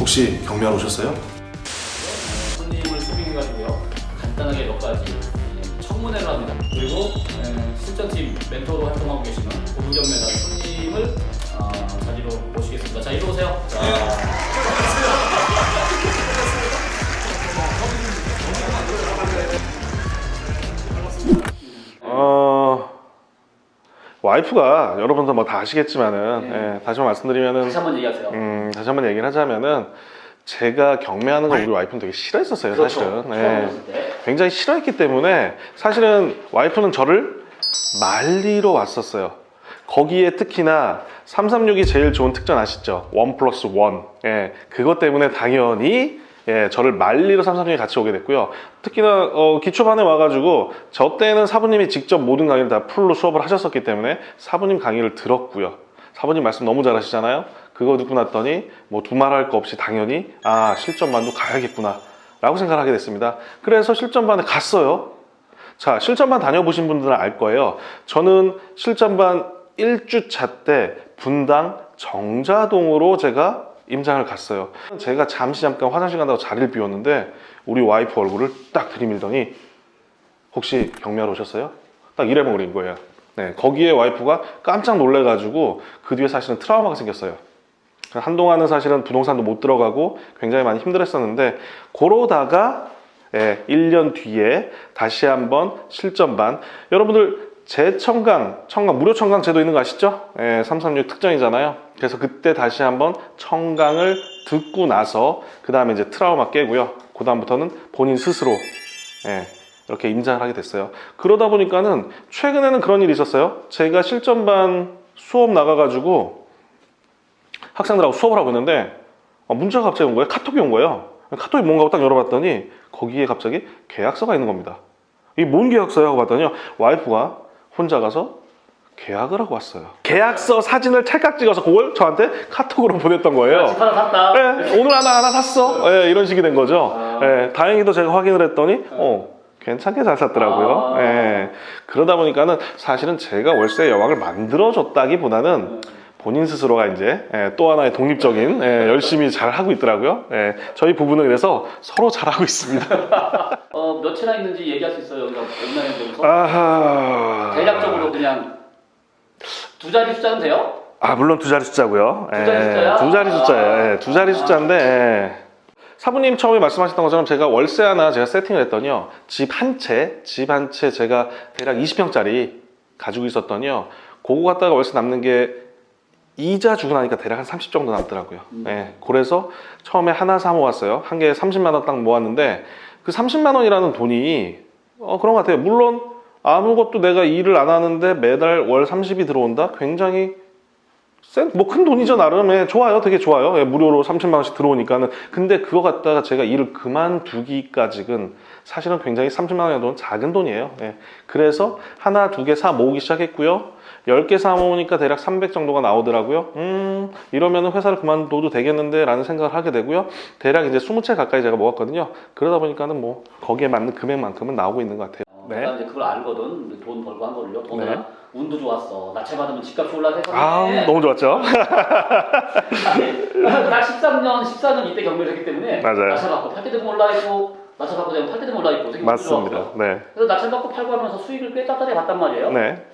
혹시 경매하러 오셨어요? 손님을 수빙해가지고요. 간단하게 몇 가지. 예, 청문회를 합니다. 그리고 예, 실전팀 멘토로 활동하고 계시는 고부경매다 손님을 어, 자리로 모시겠습니다. 자 이리 오세요. 자, 와이프가 여러분들 뭐다 아시겠지만은 네. 예, 다시 한번 말씀드리면은 다시 한번 얘기하세요 음, 다시 한번 얘기를 하자면은 제가 경매하는 걸 우리 와이프는 되게 싫어했었어요 그렇죠 사실은 예. 굉장히 싫어했기 때문에 사실은 와이프는 저를 말리러 왔었어요. 거기에 특히나 336이 제일 좋은 특전 아시죠? 원 플러스 원. 예, 그것 때문에 당연히 예, 저를 말리러 336이 같이 오게 됐고요. 특히나 어, 기초반에 와가지고 저 때는 사부님이 직접 모든 강의를 다 풀로 수업을 하셨었기 때문에 사부님 강의를 들었고요. 사부님 말씀 너무 잘하시잖아요. 그거 듣고 났더니 뭐 두말할 거 없이 당연히 아 실전반도 가야겠구나 라고 생각을 하게 됐습니다. 그래서 실전반에 갔어요. 자, 실전반 다녀보신 분들은 알 거예요. 저는 실전반 1주차 때 분당 정자동으로 제가 임장을 갔어요. 제가 잠시 잠깐 화장실 간다고 자리를 비웠는데 우리 와이프 얼굴을 딱 들이밀더니 혹시 경매하러 오셨어요? 딱 이래만 그린 거예요. 네, 거기에 와이프가 깜짝 놀래가지고 그 뒤에 사실은 트라우마가 생겼어요. 한동안은 사실은 부동산도 못 들어가고 굉장히 많이 힘들었었는데 그러다가 예, 1년 뒤에 다시 한번 실전반 여러분들 재청강, 청강, 무료 청강 제도 있는 거 아시죠? 예, 336 특전이잖아요. 그래서 그때 다시 한번 청강을 듣고 나서 그 다음에 이제 트라우마 깨고요. 그 다음부터는 본인 스스로 예, 이렇게 임장을 하게 됐어요. 그러다 보니까는 최근에는 그런 일이 있었어요. 제가 실전반 수업 나가가지고 학생들하고 수업을 하고 있는데 어, 문자가 갑자기 온 거예요. 카톡이 온 거예요. 카톡이 뭔가 딱 열어봤더니 거기에 갑자기 계약서가 있는 겁니다. 이뭔 계약서야 하고 봤더니요. 와이프가 혼자 가서 계약을 하고 왔어요. 계약서 사진을 찰칵 찍어서 그걸 저한테 카톡으로 보냈던 거예요. 집 하나 샀다 예, 오늘 하나 하나 샀어. 예, 이런 식이 된 거죠. 아. 예, 다행히도 제가 확인을 했더니 어, 괜찮게 잘 샀더라고요. 아. 예, 그러다 보니까는 사실은 제가 월세 여왕을 만들어줬다기보다는 본인 스스로가 이제 예, 또 하나의 독립적인 예, 열심히 잘 하고 있더라고요. 예, 저희 부부는 그래서 서로 잘 하고 있습니다. 어, 몇 채나 있는지 얘기할 수 있어요 온라인 되면서 아하. 대략적으로 그냥 두 자리 숫자는 돼요? 아 물론 두 자리 숫자고요. 두 자리 숫자야? 두 자리 숫자예요. 아. 예, 두 자리 숫자인데 예. 사부님 처음에 말씀하셨던 것처럼 제가 월세 하나 제가 세팅을 했더니요. 집 한 채, 집 한 채 제가 대략 20평짜리 가지고 있었더니요. 그거 갖다가 월세 남는 게 이자 주고 나니까 대략 한 30 정도 남더라고요. 음. 예. 그래서 처음에 하나 사 모았어요. 한 개에 30만 원 딱 모았는데 그 30만 원이라는 돈이 어, 그런 것 같아요. 물론 아무것도 내가 일을 안 하는데 매달 월 30이 들어온다? 굉장히 뭐큰 돈이죠 나름 예, 좋아요 되게 좋아요 예, 무료로 30만 원씩 들어오니까는 근데 그거 갖다가 제가 일을 그만두기까지는 사실은 굉장히 30만 원의 돈 작은 돈이에요. 예, 그래서 하나 두 개 사 모으기 시작했고요. 10개 사 모으니까 대략 300 정도가 나오더라고요. 음 이러면 회사를 그만둬도 되겠는데 라는 생각을 하게 되고요. 대략 이제 20채 가까이 제가 모았거든요. 그러다 보니까는 뭐 거기에 맞는 금액만큼은 나오고 있는 것 같아요. 어, 네. 내가 이제 그걸 알거든. 돈 벌고 한 거를요. 돈을 네. 운도 좋았어. 나채 받으면 집값이 올라서. 아 해서 너무 좋았죠? 나 13년 14년 이때 경매를 했기 때문에 맞아요. 나차 받고 팔때 되면 올라 있고 나차 받고 되면 팔때 되면 올라 있고 되게 맞습니다. 네 그래서 나차 받고 팔고 하면서 수익을 꽤 짭짤하게 봤단 말이에요 네.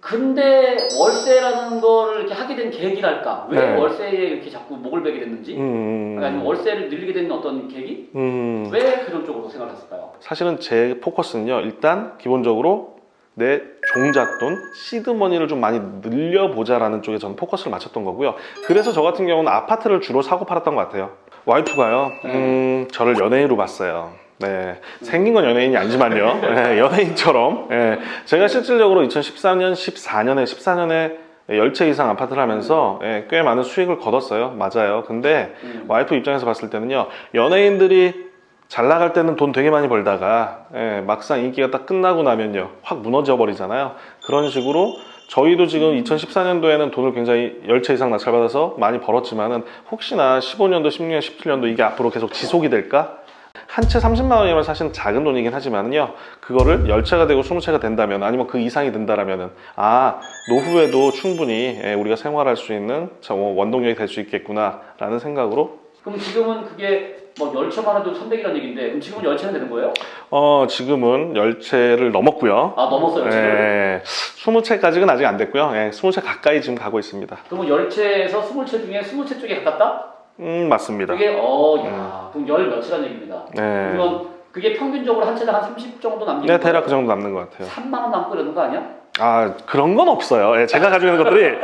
근데 월세라는 걸 이렇게 하게 된 계기랄까 왜 네. 월세에 이렇게 자꾸 목을 베게 됐는지 음, 아니면 월세를 늘리게 된 어떤 계기 음, 왜 그런 쪽으로 생각을 했을까요? 사실은 제 포커스는요. 일단 기본적으로 내 종잣돈, 시드머니를 좀 많이 늘려보자라는 쪽에 저는 포커스를 맞췄던 거고요. 그래서 저 같은 경우는 아파트를 주로 사고 팔았던 것 같아요. 와이프가요, 음, 저를 연예인으로 봤어요. 네. 생긴 건 연예인이 아니지만요. 네, 연예인처럼. 예. 제가 실질적으로 2014년, 14년에, 14년에 10채 이상 아파트를 하면서 예, 꽤 많은 수익을 거뒀어요. 맞아요. 근데 음. 와이프 입장에서 봤을 때는요 연예인들이 잘 나갈 때는 돈 되게 많이 벌다가 예, 막상 인기가 딱 끝나고 나면요 확 무너져 버리잖아요 그런 식으로 저희도 지금 2014년도에는 돈을 굉장히 10채 이상 낙찰받아서 많이 벌었지만은 혹시나 15년도, 16년, 17년도 이게 앞으로 계속 지속이 될까? 한 채 30만 원이면 사실은 작은 돈이긴 하지만요 그거를 10채가 되고 20채가 된다면 아니면 그 이상이 된다라면은 아 노후에도 충분히 예, 우리가 생활할 수 있는 저 원동력이 될 수 있겠구나 라는 생각으로 그럼 지금은 그게 뭐 열차만 해도 300이라는 얘기인데 그럼 지금은 열차는 되는 거예요? 어, 지금은 열채를 넘었고요. 아 넘었어요 열차를. 예, 20채까지는 아직 안 됐고요. 예, 20채 가까이 지금 가고 있습니다. 그러면 열채에서 20채 중에 20채 쪽에 가깝다? 음, 맞습니다. 그게 어야 그럼 열 몇채라는 얘기입니다. 네. 그러면 그게 평균적으로 한 채당 한 30 정도 남기는 네, 대략 그 정도 남는 것 같아요. 3만 원 남고 이러는 거 아니야? 아, 그런 건 없어요. 예, 제가 가지고 있는 것들이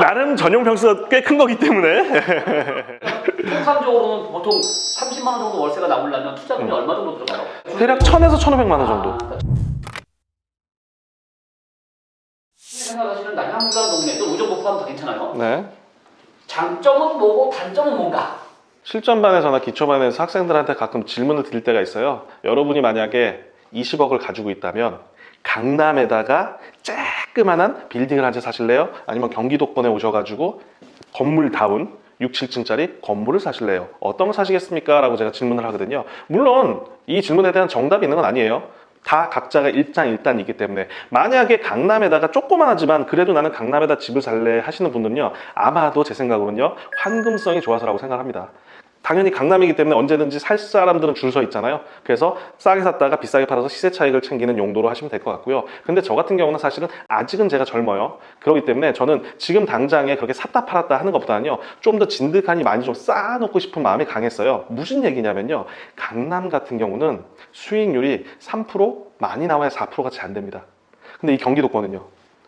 나름 전용 평수가 꽤 큰 거기 때문에. 통상적으로는 보통 30만 원 정도 월세가 나오려면 투자금이 얼마 정도 들어가요? 대략 1000에서 1500만 원 정도. 아, 생각하시는 남양주라는 동네 또 의정부 포함 다 괜찮아요? 네. 장점은 뭐고 단점은 뭔가? 실전반에서나 기초반에서 학생들한테 가끔 질문을 드릴 때가 있어요. 여러분이 만약에 20억을 가지고 있다면 강남에다가 쬐끄만한 빌딩을 한 채 사실래요? 아니면 경기도권에 오셔가지고 건물다운 6, 7층짜리 건물을 사실래요? 어떤 걸 사시겠습니까? 라고 제가 질문을 하거든요. 물론 이 질문에 대한 정답이 있는 건 아니에요. 다 각자가 일장일단이기 때문에 만약에 강남에다가 조그만하지만 그래도 나는 강남에다 집을 살래 하시는 분들은요 아마도 제 생각으로는요 환금성이 좋아서라고 생각합니다 당연히 강남이기 때문에 언제든지 살 사람들은 줄 서 있잖아요 그래서 싸게 샀다가 비싸게 팔아서 시세 차익을 챙기는 용도로 하시면 될 것 같고요 근데 저 같은 경우는 사실은 아직은 제가 젊어요 그렇기 때문에 저는 지금 당장에 그렇게 샀다 팔았다 하는 것보다는요 좀 더 진득하니 많이 좀 쌓아놓고 싶은 마음이 강했어요 무슨 얘기냐면요 강남 같은 경우는 수익률이 3% 많이 나와야 4%가 잘안 됩니다. 근데 이 경기도권은요.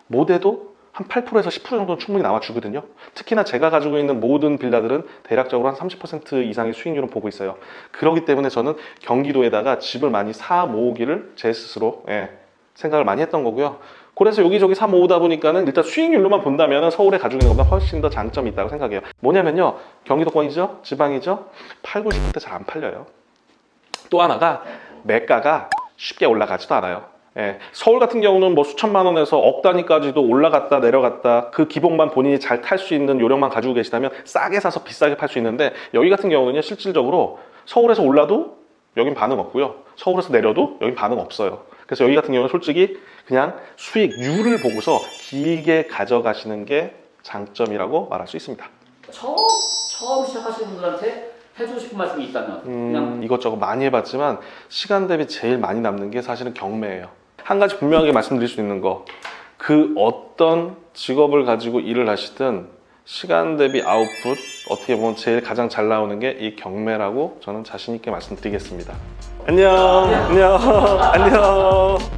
못해도 한 8%에서 10% 정도는 충분히 나와주거든요. 특히나 제가 가지고 있는 모든 빌라들은 대략적으로 한 30% 이상의 수익률을 보고 있어요. 그렇기 때문에 저는 경기도에다가 집을 많이 사 모으기를 제 스스로 예, 생각을 많이 했던 거고요. 그래서 여기저기 사 모으다 보니까는 일단 수익률로만 본다면 서울에 가지고 있는 것보다 훨씬 더 장점이 있다고 생각해요. 뭐냐면요. 경기도권이죠? 지방이죠? 팔고 싶을 때 잘 안 팔려요. 또 하나가 매가가 쉽게 올라가지도 않아요. 예, 서울 같은 경우는 뭐 수천만 원에서 억 단위까지도 올라갔다 내려갔다 그 기본만 본인이 잘 탈 수 있는 요령만 가지고 계시다면 싸게 사서 비싸게 팔 수 있는데 여기 같은 경우는요 실질적으로 서울에서 올라도 여긴 반응 없고요. 서울에서 내려도 여긴 반응 없어요. 그래서 여기 같은 경우는 솔직히 그냥 수익률을 보고서 길게 가져가시는 게 장점이라고 말할 수 있습니다. 처음 처음 시작하시는 분들한테 해주고 싶은 말씀이 있다면 그냥 음, 이것저것 많이 해봤지만 시간 대비 제일 많이 남는 게 사실은 경매예요. 한 가지 분명하게 말씀드릴 수 있는 거, 그 어떤 직업을 가지고 일을 하시든 시간 대비 아웃풋 어떻게 보면 제일 가장 잘 나오는 게 이 경매라고 저는 자신 있게 말씀드리겠습니다. 안녕, 안녕, 안녕.